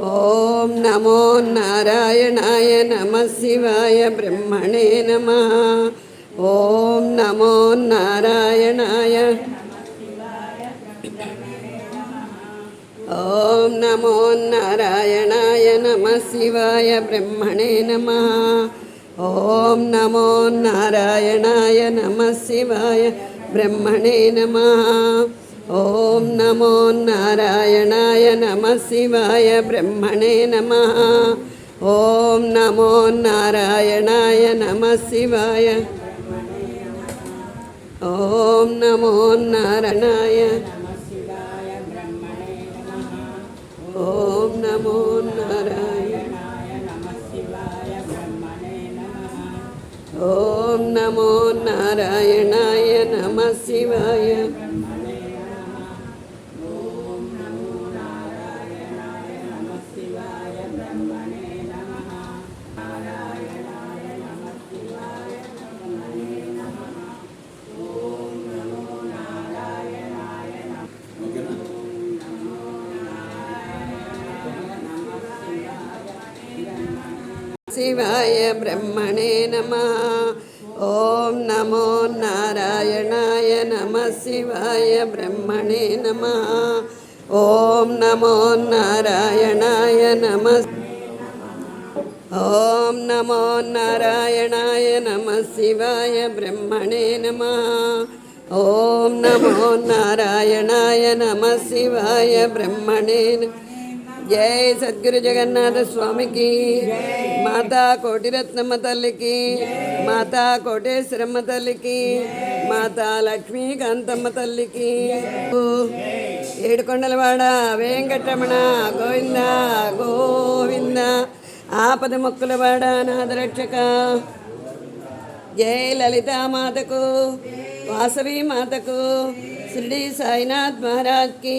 ఓం నమో నారాయణాయ నమ శివాయ బ్రహ్మణే నమ. ఓం నమో నారాయణాయ. ఓం నమో నారాయణాయ నమ శివాయ బ్రహ్మణే నమ. ఓం నమో నారాయణాయ నమ శివాయ బ్రహ్మణే నమ. ఓం నమో నారాయణాయ నమ శివాయ బ్రహ్మణే నమ. ఓం నమో నారాయణాయ నమ శివాయ. ఓం నమో నారాయణాయ ఓం నమో నారాయణ. ఓం నమో నారాయణాయ నమ శివాయ. శివాయ బ్రహ్మణే నమ. ఓం నమో నారాయణాయ నమ శివాయ బ్రహ్మణే నమ. ఓం నమో నారాయణాయ నమ. ఓం నమో నారాయణాయ నమ శివాయ బ్రహ్మణే నమ. ఓం నమో నారాయణాయ నమ శివాయ బ్రహ్మణే నమ జై సద్గురు జగన్నాథ స్వామికి మాతా కోటిరత్నమ్మ తల్లికి మాతా కోటేశ్వరమ్మ తల్లికి మాతా లక్ష్మీకాంతమ్మ తల్లికి. ఏడుకొండలవాడ వెంకటరమణ గోవింద గోవింద. ఆపద మొక్కులవాడ నాదరక్షక జై లలితామాతకు వాసవి మాతకు షిరిడి సాయినాథ్ మహారాజ్కి.